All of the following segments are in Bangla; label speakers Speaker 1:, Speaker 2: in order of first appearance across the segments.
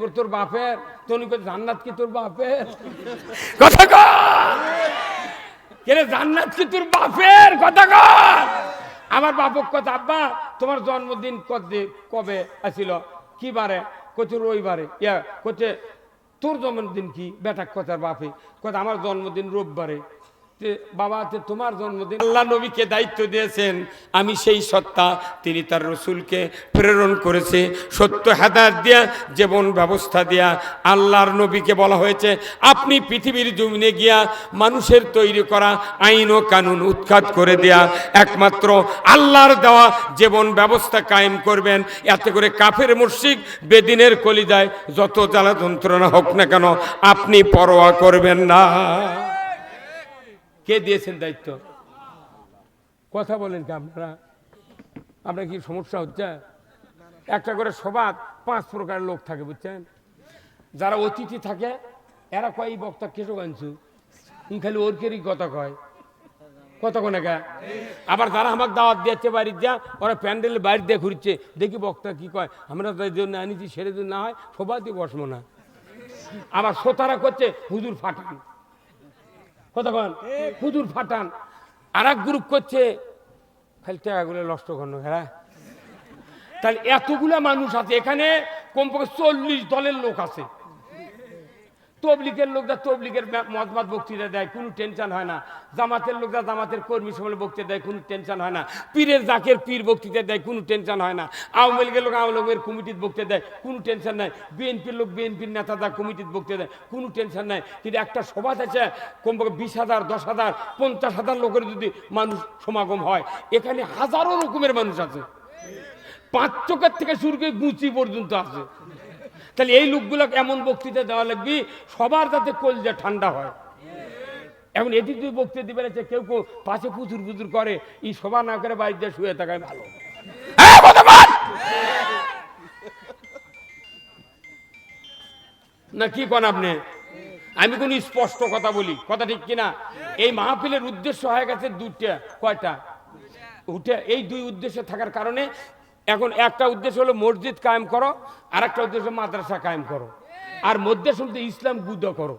Speaker 1: দিনাজপুর তোর বাপের? তনি কই জান্নাত কি তোর বাপের? কথা কেরে জান্নাত কি তোর বাপের? কথা কর আমার বাপক কথা আব্বা তোমার জন্মদিন কবে কবে আসিল কি বারে? কচ্ছে রবিবারে ইয়া কচ্ছে তোর জন্মদিন কি? বেটা কথার বাপে। কথা আমার জন্মদিন রোববারে। বাবা তে তোমার জন্মদিন। আল্লাহ নবীকে দায়িত্ব দিয়েছেন, আমি সেই সত্তা তিনি তার রসুলকে প্রেরণ করেছে। সত্য হেদায়ত দিয়া, জীবন ব্যবস্থা দিয়া আল্লাহর নবীকে বলা হয়েছে, আপনি পৃথিবীর জমিনে গিয়া মানুষের তৈরি করা আইন ও কানুন উৎখাত করে দেয়া একমাত্র আল্লাহর দেওয়া জীবন ব্যবস্থা কায়েম করবেন। এতে করে কাফের মুর্শিক বেদিনের কলিদায় যত জ্বালা যন্ত্রণা হোক না কেন, আপনি পরোয়া করবেন না। কে দিয়েছেন দায়িত্ব? কথা বলেন কি আপনারা? আপনার কি সমস্যা হচ্ছে? একটা করে সবার পাঁচ প্রকার লোক থাকে, বুঝছেন? যারা অতিথি থাকে, এরা কয় বক্তা কেসো আনছু? ই খালি ওর কেরই কথা কয় কত কোনে গা আবার যারা আমাকে দাওয়াত দিয়েছে বাড়ির যা ওরা প্যান্ডেল বাড়ি দিয়ে ঘুরছে। দেখি বক্তা কি কয়। আমরা তাই জন্য আনিছি, সেরে যদি না হয় সবাই দিয়ে বসবো না। আবার শ্রোতারা করছে, হুজুর ফাটান। কতক্ষণ হুজুর ফাটান। আর এক গ্রুপ করছে খালি টাকাগুলো নষ্ট করল হ্যাঁ? তাহলে এতগুলা মানুষ আছে এখানে কমপক্ষে চল্লিশ দলের লোক আছে। তবলিগের লোকরা তবলিগের মতবাদ বক্তৃতা দেয়, কোনো টেনশন হয় না। জামাতের লোকরা জামাতের কর্মী সমালে বক্তৃতা দেয়, কোনো টেনশন হয় না। পীরের জাকের পীর বক্তৃতা দেয়, কোনো টেনশন হয় না। আওয়ামী লীগের লোক আওয়ামী লীগের কমিটির বক্তৃতা দেয়, কোনো টেনশন নাই। বিএনপির লোক বিএনপির নেতারা কমিটির বক্তৃতা দেয়, কোনো টেনশন নাই। কিন্তু একটা সভা আছে কমপক্ষে বিশ হাজার, দশ হাজার, পঞ্চাশ হাজার লোকের যদি মানুষ সমাগম হয়, এখানে হাজারো রকমের মানুষ আছে। পাঁচ চোখের থেকে শুরু করে গুচি পর্যন্ত আছে। তাহলে এই লোকগুলোকে এমন বক্তৃতা দেওয়া লাগবে সবার যাতে কলজা ঠান্ডা হয়। এখন এটি তুই বক্তৃতা দিবে না কেউ কেউ পাশে পুচুর পুচুর করে এই সভা না করে বাড়িতে শুয়ে থাকায় ভালো। হ্যাঁ, না কি কন আপনি? আমি কোন স্পষ্ট কথা বলি কথা ঠিক কিনা? এই মাহফিলের উদ্দেশ্য হয়ে গেছে দুটা কয়টা? উঠে এই দুই উদ্দেশ্য থাকার কারণে এখন একটা উদ্দেশ্য হলো মসজিদ কায়েম করো আর একটা উদ্দেশ্য মাদ্রাসা কায়েম করো। আর মধ্যে শুনতে ইসলাম গুদ্ধ করো।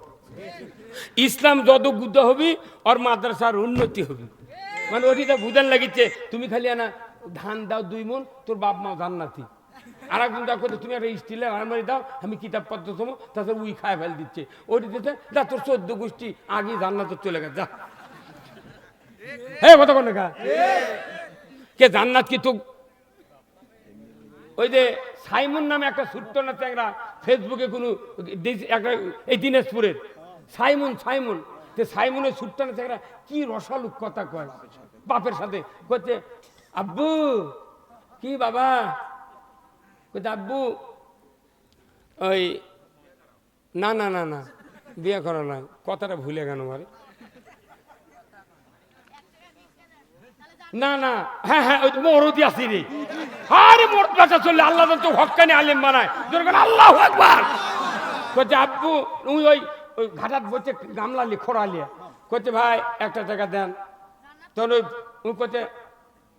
Speaker 1: ইসলাম যত গুদ্ধ হবি আর মাদ্রাসার উন্নতি হবি। মানে ওটিতে বুঝান লাগিচ্ছে, তুমি খালি আনা ধান দাও দুই মন, তোর বাপ মা জান্নাতি। আর একজন করতে তুমি একটা স্টিলের আলমারি দাও, আমি কিতাব পত্র থমো তাছাড়া উই খায় ফেল দিচ্ছে। ওটি দিতে, যা তোর চোদ্দ গোষ্ঠী আগে জান্নাত চলে গেছে, যা। হ্যাঁ কত কোন কে জান্নাত কি তো ওই যে সাইমন নামে একটা ছোট্ট না চ্যাংরা ফেসবুকে কোনো একটা এই দিনাজপুরের। সাইমন সাইমন। যে সাইমনের ছোট্ট না চ্যাংরা কি রসালুক কথা কয়। বাপের সাথে। কচ্ছে আব্বু, কি বাবা? কচ্ছে আব্বু, ওই, না না না না, বিয়ে করা নয় কথাটা ভুলে গেল মানে না না হ্যাঁ হ্যাঁ ওই মরদি আসি রে আরে মোট বাচ্চা চললে আল্লাহ তো হকানি আলেম বানায়। জোর করে আল্লাহ একবার কচ্ছে আব্বু ওই ওই ওই ঘাটাত বসে গামলা লি খোড়া লিয়ে কচ্ছে ভাই, একটা টাকা দেন। তখন ওই ওই কচ্ছে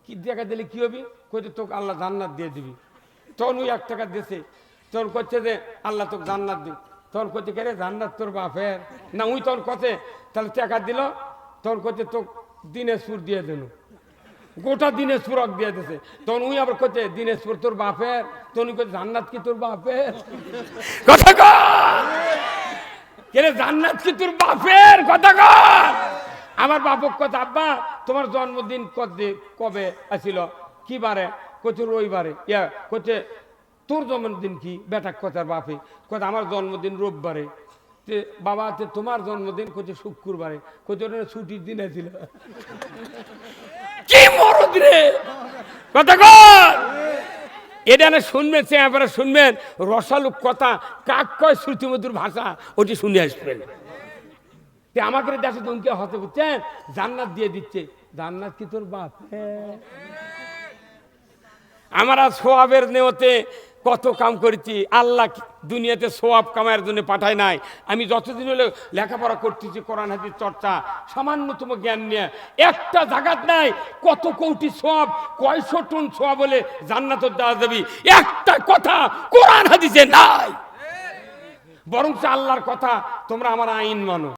Speaker 1: কি টাকা দিলে কি হবি? কচ্ছে তোকে আল্লাহ জান্নাত দিয়ে দিবি। তখন ওই এক টাকা দিয়েছে তখন করছে যে, আল্লাহ তোকে জান্নাত দিবি। তখন করছে কে রে, জান্নাত তোর বাপের? না উই তখন কছে তাহলে টাকা দিল। তখন করছে তোকে সুর দিয়ে দিল গোটা দিনেশপুর অক দিয়ে দিছে। তখন উই আবার করছে দিনেশপুর তোর বাপের? তখন উনি করছে জান্নাত কি তোর বাপের? কথা কর জান্নাত কি তোর বাপের? কথা কর আমার বাপক কথা আব্বা, তোমার জন্মদিন কবে আসিল কি বারে? কচ্ছে রবিবারে ইয়া কচ্ছে তোর জন্মদিন কি? বেটা কথার বাপে। কথা আমার জন্মদিন রোববারে। বাবা, তে, তোমার জন্মদিন করছে শুক্রবারে। করছে ছুটির দিন ছিল কি রে কথা কর। এটা না শুনবেন, সে এবারে শুনবেন। রসালু কথা, কাক কয় শ্রুতিমধুর ভাষা, ওটি শুনে আসবেন। আমাকে দেশে তুমি হতে বুঝছেন? জান্নাত দিয়ে দিচ্ছে। জান্নাত কি তোর বাপ? আমার সোয়াবের নেওতে কত কাম করেছি, আল্লাহ দুনিয়াতে সোয়াব কামায়ের জন্য পাঠায় নাই। আমি যতদিন হলে লেখাপড়া করতেছি, কোরআন, হাদিস, চর্চা, সামান্যতম জ্ঞান নিয়ে। একটা জাগাত নাই, কত কোটি সোয়াব কয়শো টন সোয়াব বলে জান্নাত দেওয়া যাবি। একটা কথা কোরআন, হাদিসে নাই। বরং আল্লাহর কথা তোমরা আমার আইন মানো।